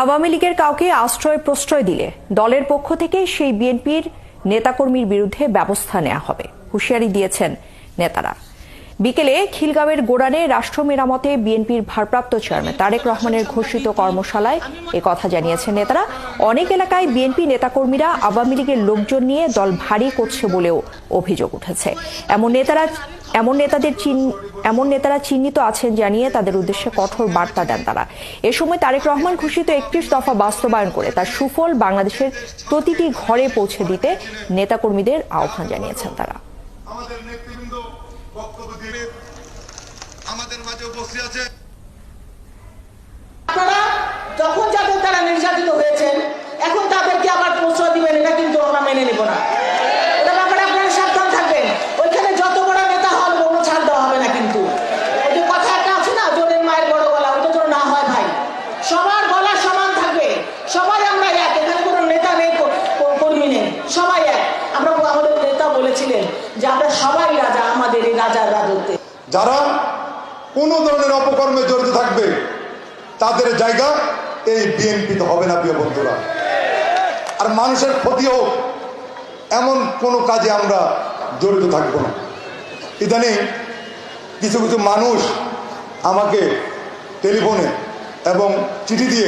আওয়ামী লীগের কাউকে আশ্রয় প্রশ্রয় দিলে দলের পক্ষ থেকে সেই বিএনপির নেতাকর্মীর বিরুদ্ধে ব্যবস্থা নেওয়া হবে। হুঁশিয়ারি দিয়েছেন নেতারা। বিকেলে খিলগাঁওয়ের গোড়ানে রাষ্ট্র মেরামতে বিএনপির ভারপ্রাপ্ত চেয়ারম্যান তারেক রহমানের ঘোষিত কর্মশালায় এ কথা জানিয়েছেন নেতারা। অনেক এলাকায় বিএনপি নেতাকর্মীরা আওয়ামী লীগের লোকজন নিয়ে দল ভারী করছে বলেও অভিযোগ উঠেছে। এমন নেতারা, এমন নেতাদের এমন নেতারা চিহ্নিত আছেন জানিয়ে তাদের উদ্দেশ্যে কঠোর বার্তা দেন তারা। এ সময় তারেক রহমান ঘোষিত একত্রিশ দফা বাস্তবায়ন করে তার সুফল বাংলাদেশের প্রতিটি ঘরে পৌঁছে দিতে নেতাকর্মীদের আহ্বান জানিয়েছেন তারা। বক্তব্য দিবে। আমাদের মাঝে উপস্থিত আছে। কথা একটা আছে না জনের মায়ের বড় গলা, ওটা না হয় ভাই। সবার গলা সমান থাকবে। সবাই আমরা এক। এখানে কোনো নেতা নেই কর- কর- কর্মী নেই। সবাই এক। আমরা আমাদের নেতা বলেছিলেন যে আমরা সবাই রাজা আমাদের এই রাজার রাজত্বে যারা কোনো ধরনের অপকর্মে জড়িত থাকবে, তাদের জায়গা এই বিএনপিতে হবে না, প্রিয় বন্ধুরা। আর মানুষের ক্ষতি হোক এমন কোনো কাজে আমরা জড়িত থাকব না। ইদানিং কিছু কিছু মানুষ আমাকে টেলিফোনে এবং চিঠি দিয়ে